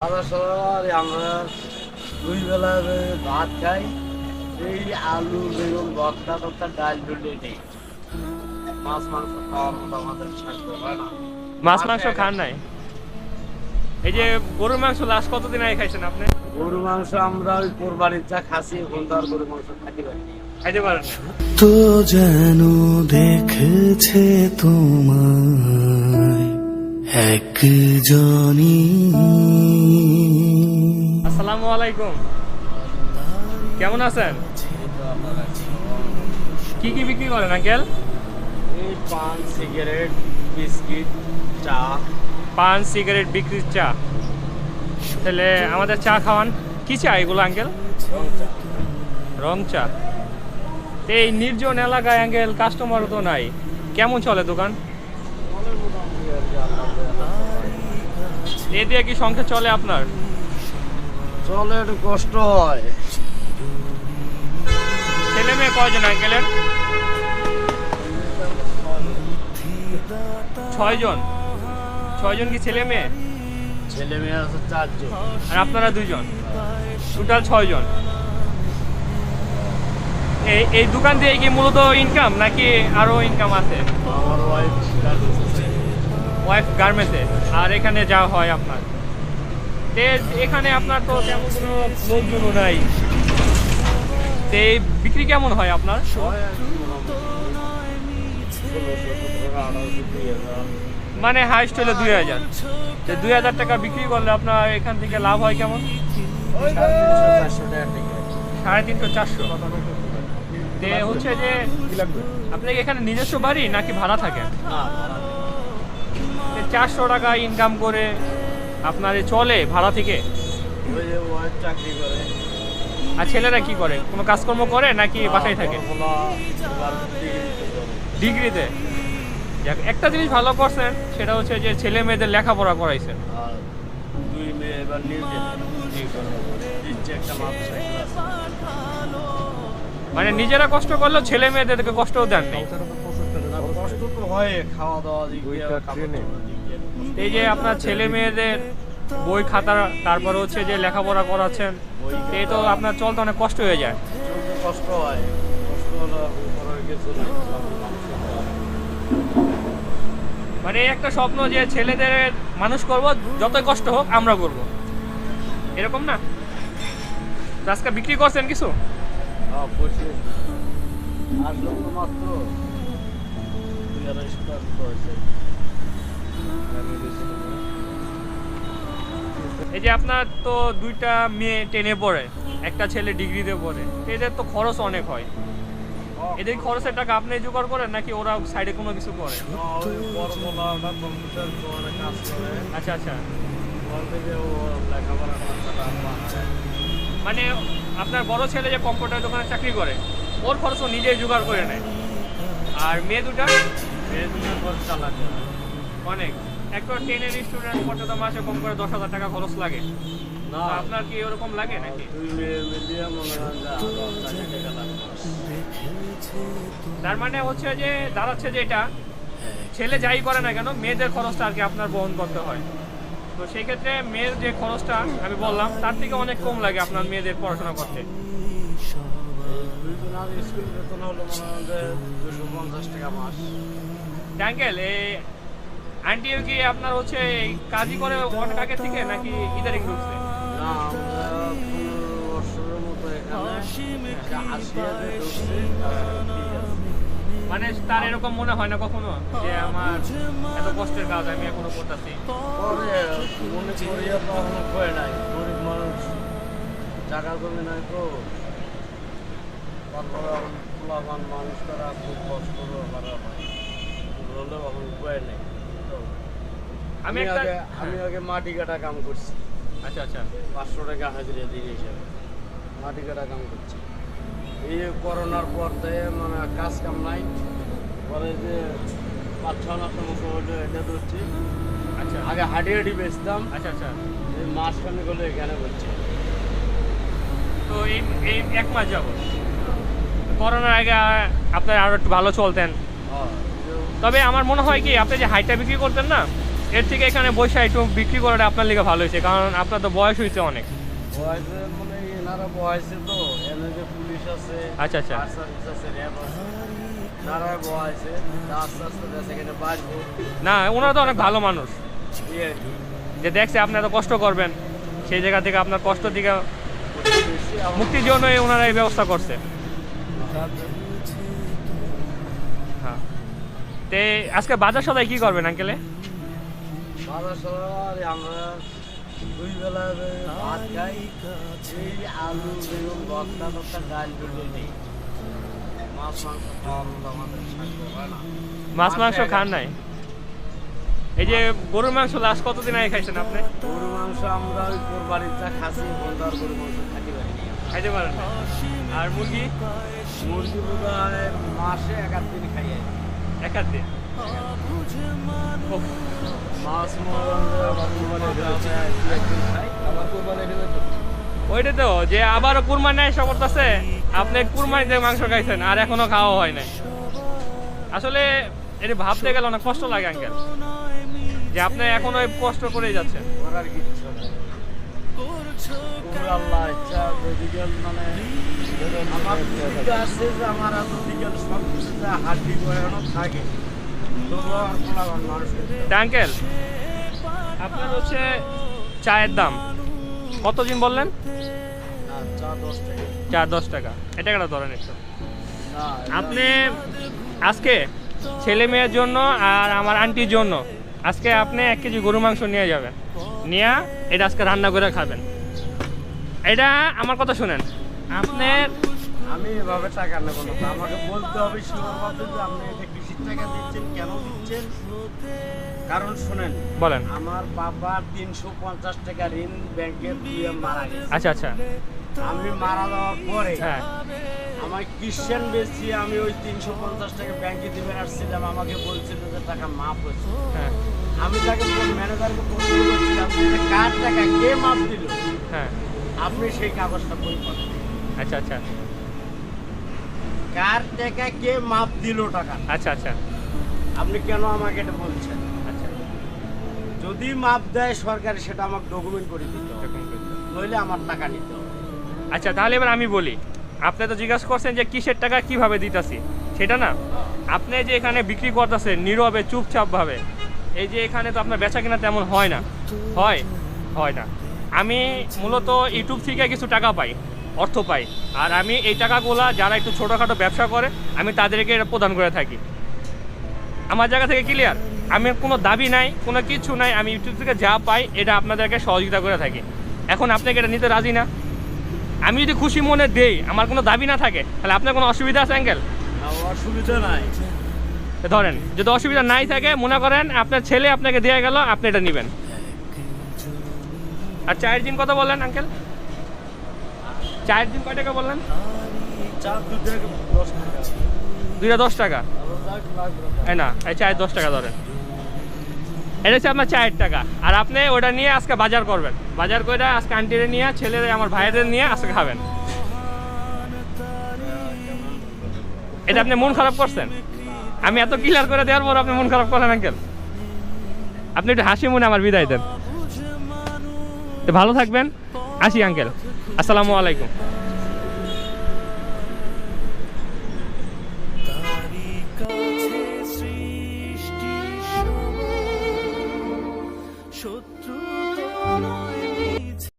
সবার আমরা দুই বেলা ভাত খাই এই আলু বেগুন ভর্তা টর্তা ডাল ডুলে নেই। মাছ মাংস খাওয়ার মতো আমাদের হয় না। মাছ মাংস খান নাই? এই যে গরুর মাংস লাস্ট কতদিন আগে খাইছেন আপনি? গরু মাংস আমরা ওই কোরবানির চা খাসি এখন তো আর গরু মাংস খাইতে পারি খাইতে পারেন তো যেন দেখেছে তোমায় একজনই। আসসালামু আলাইকুম। কেমন আছেন? কি কি বিক্রি করেন আঙ্কেল? এই পান সিগারেট বিস্কিট চা। পান সিগারেট বিক্রির চা। তাহলে আমাদের চা খাওয়ান। কি চা এগুলো আঙ্কেল? রং চা। রং চা। এই নির্জন এলাকায় আঙ্কেল কাস্টমার তো নাই। কেমন চলে দোকান? এ দিয়ে কি সংখ্যা চলে আপনার? চলে একটু কষ্ট হয়। ছেলে মেয়ে কয়জন আঙ্কেলের? ছয়জন। ছয়জন কি ছেলে মেয়ে? ছেলে মেয়ে আছে চারজন। আর আপনারা দুইজন টোটাল ছয়জন। এই এই দোকান দিয়ে কি মূলত ইনকাম নাকি আরও ইনকাম আছে? আমার ওয়াইফ ওয়াইফ গার্মেন্টসে আর এখানে যা হয় আপনার। তে এখানে আপনার তো তেমন কোনো লোকজনও নাই। তে বিক্রি কেমন হয় আপনার? মানে হাইস্ট হলো দুই হাজার। তো দুই হাজার টাকা বিক্রি করলে আপনার এখান থেকে লাভ হয় কেমন? সাড়ে তিনশো চারশো। হচ্ছে যে, আপনি এখানে নিজস্ব বাড়ি নাকি ভাড়া থাকেন চারশো টাকা ইনকাম করে আপনার চলে ভাড়া থেকে? চাকরি করে। আর ছেলেরা কি করে? কোনো কাজকর্ম করে নাকি বাসায় থাকে? ডিগ্রিতে? যাক একটা জিনিস ভালো করছেন সেটা হচ্ছে যে ছেলে মেয়েদের লেখাপড়া করাইছেন মানে নিজেরা কষ্ট করলেও ছেলে মেয়েদেরকে কষ্টও দেন নেই। কষ্ট তো হয় খাওয়া দাওয়া এই যে আপনার ছেলে মেয়েদের বই খাতা তারপর হচ্ছে যে লেখাপড়া করাচ্ছেন এই তো আপনার চলতে অনেক কষ্ট হয়ে যায়। কষ্ট হয়। মানে একটা স্বপ্ন যে ছেলেদের মানুষ করব যতই কষ্ট হোক আমরা করব। এরকম না? আজকে বিক্রি করছেন কিছু? হ্যাঁ আসলো মাত্র। দুই আড়াইশো এই যে আপনার তো দুইটা মেয়ে টেনে পড়ে একটা ছেলে ডিগ্রিতে পড়ে এদের তো খরচ অনেক হয়। এদের খরচের টাকা আপনি জোগাড় করেন নাকি ওরা সাইডে কোনো কিছু করে? বড়মোলাটা কম্পিউটার দোকানে কাজ করে। আচ্ছা আচ্ছা। মানে আপনার বড় ছেলে যে কম্পিউটার দোকানে চাকরি করে ওর খরচ ও নিজেই জোগাড় করে নেয়। আর মেয়ে দুটা মেয়ে দুটো খরচ চালাতে অনেক। একটা টেনের স্টুডেন্ট পড়তে তো মাসে কম করে দশ হাজার টাকা খরচ লাগে। না। আপনার কি ওরকম লাগে নাকি? হয় তার মানে হচ্ছে যে দাঁড়াচ্ছে যে এটা ছেলে যাই করে না কেন মেয়েদের খরচটা আর কি আপনার বহন করতে হয়। তো সেই ক্ষেত্রে মেয়ের যে খরচটা আমি বললাম তার থেকে অনেক কম লাগে আপনার মেয়েদের পড়াশোনা করতে। দুইজন স্কুল বেতন হলো মনে হয় দুশো পঞ্চাশ টাকা মাস। ট্যাঙ্কেল এই আন্টিও কি আপনার হচ্ছে এই কাজই করে অনেক আগে থেকে নাকি ইদারিং ঢুকছে? মানে তার এরকম মনে হয় না কখনো যে আমার এত কষ্টের কাজ আমি এখনও করতেছি? কয়ে নাই। গরিব মানুষ জায়গা জমি নাই তো। তারপরে এখন মানুষ তারা খুব কষ্ট করে করা হয় হলেও এখন উপায় নেই। আমি একটা আগে আমি আগে মাটি কাটা কাম করছি। আচ্ছা আচ্ছা। পাঁচশো টাকা হাজিরা দিয়ে হিসাবে। মাটি কাটা কাম করছি। এই করোনার পর থেকে মানে কাজ কাম নাই পরে যে পাঁচ ছ মাসের মতো হলে এটা ধরছি। আচ্ছা। আগে হাঁটি হাঁটি বেচতাম। আচ্ছা আচ্ছা। এই মাঝখানে গেলে এখানে বলছি তো এই এই এক মাস যাব করোনার আগে আপনার আরও একটু ভালো চলতেন। তবে আমার মনে হয় কি আপনি যে হাইটা বিক্রি করতেন না এর থেকে এখানে বসে একটু বিক্রি করাটা আপনার লিগে ভালো হয়েছে কারণ আপনার তো বয়স হয়েছে অনেক। মানে আচ্ছা, আচ্ছা। না ওনারা তো অনেক ভালো মানুষ। যে দেখছে আপনি এত কষ্ট করবেন সেই জায়গা থেকে আপনার কষ্ট থেকে মুক্তির জন্য ওনারা এই ব্যবস্থা করছে। হ্যাঁ। তে আজকে বাজার সদাই কি করবেন আঙ্কেলে? বাজার সবার আমরা দুই বেলা ভাত খাই। এই আলু বেগুন ভর্তা টর্তা ডাল ডুলে নেই মাছ মাংস খান নাই? এই যে গরুর মাংস লাস্ট কতদিন আগে খাইছেন আপনি? গরু মাংস আমরা ওই কোরবানির যা খাসি বন্ধার গরু মাংস খাইতে পারি খাইতে পারেন আর মুরগি? মুরগি বোধ মাসে এক আধ দিন খাই এক দিন? মাছ ওইটা তো, যে আবার কুরবানি এসে করতেছে আপনি কুরবানিতে মাংস খাইছেন, আর এখনও খাওয়া হয় নাই। আসলে এটা ভাবতে গেলে অনেক কষ্ট লাগে, আঙ্কেল। যে আপনি এখন ওই কষ্ট করেই যাচ্ছেন। আমার আছে যে আমার যে হাড্ডি থাকে। আঙ্কেল আপনার হচ্ছে চায়ের দাম কত দিন বললেন? চা দশ টাকা। এটা একটা ধরেন একটু। আপনি আজকে ছেলে মেয়ের জন্য আর আমার আন্টির জন্য আজকে আপনি এক কেজি গরু মাংস নিয়ে যাবেন। নিয়ে এটা আজকে রান্না করে খাবেন। এটা আমার কথা শুনেন। আপনার আমি এভাবে টাকা নেব না। আমাকে বলতে হবে যে আপনি এটা কৃষির টাকা দিচ্ছেন কেন দিচ্ছেন? কারণ শুনেন বলেন। আমার বাবা তিনশো পঞ্চাশ টাকা ঋণ ব্যাংকের দিয়ে মারা গেছে। আচ্ছা আচ্ছা। আমি মারা যাওয়ার পরে হ্যাঁ। আমার ক্রিশ্চিয়ান বেশি আমি ওই তিনশো পঞ্চাশ টাকা ব্যাংকে দিবেন আসছিলাম আমাকে বলছিল যে টাকা মাফ হয়েছে। হ্যাঁ। আমি তাকে ম্যানেজারকে প্রশ্ন করছিলাম যে কার টাকা কে মাফ দিল? হ্যাঁ। আপনি সেই কাগজটা বই করেন আচ্ছা আচ্ছা। কার টাকা কে মাপ দিল টাকা? আচ্ছা আচ্ছা। আপনি কেন আমাকে এটা বলছেন? আচ্ছা। যদি মাপ দেয় সরকার সেটা আমাকে ডকুমেন্ট করে দিতে হবে। নইলে আমার টাকা নিতে হবে। আচ্ছা তাহলে এবার আমি বলি আপনি তো জিজ্ঞাসা করছেন যে কিসের টাকা কীভাবে দিতাছি? সেটা না আপনি যে এখানে বিক্রি করতেছেন নীরবে চুপচাপ ভাবে এই যে এখানে তো আপনার বেচা কিনা তেমন হয় না। হয় হয় না। আমি মূলত ইউটিউব থেকে কিছু টাকা পাই। অর্থ পাই। আর আমি এই টাকাগুলা যারা একটু ছোটোখাটো ব্যবসা করে আমি তাদেরকে এটা প্রদান করে থাকি। আমার জায়গা থেকে ক্লিয়ার আমি কোনো দাবি নাই কোনো কিছু নাই আমি ইউটিউব থেকে যা পাই এটা আপনাদেরকে সহযোগিতা করে থাকি। এখন আপনাকে এটা নিতে রাজি না? আমি যদি খুশি মনে দেই আমার কোনো দাবি না থাকে তাহলে আপনার কোনো অসুবিধা আছে অ্যাঙ্কেল অসুবিধা নাই। ধরেন যদি অসুবিধা নাই থাকে মনে করেন আপনার ছেলে আপনাকে দেওয়া গেল আপনি এটা নেবেন। আর চায়ের দিন কত বললেন আঙ্কেল? চায়ের দিন কয় টাকা বললেন? দুইটা দশ টাকা। এই না, এই চায়ের দশ টাকা ধরেন। এটা হচ্ছে আপনার চায়ের টাকা। আর আপনি ওটা নিয়ে আজকে বাজার করবেন। বাজার করে আজকে আন্টিরে নিয়ে, ছেলের, আমার ভাইদের নিয়ে আজকে খাবেন। এটা আপনি মন খারাপ করছেন? আমি এত ক্লিয়ার করে দেওয়ার পর আপনি মন খারাপ করলেন আঙ্কেল। আপনি একটু হাসি মনে আমার বিদায় দেন। ভালো থাকবেন। আসি আঙ্কেল আসসালামু আলাইকুম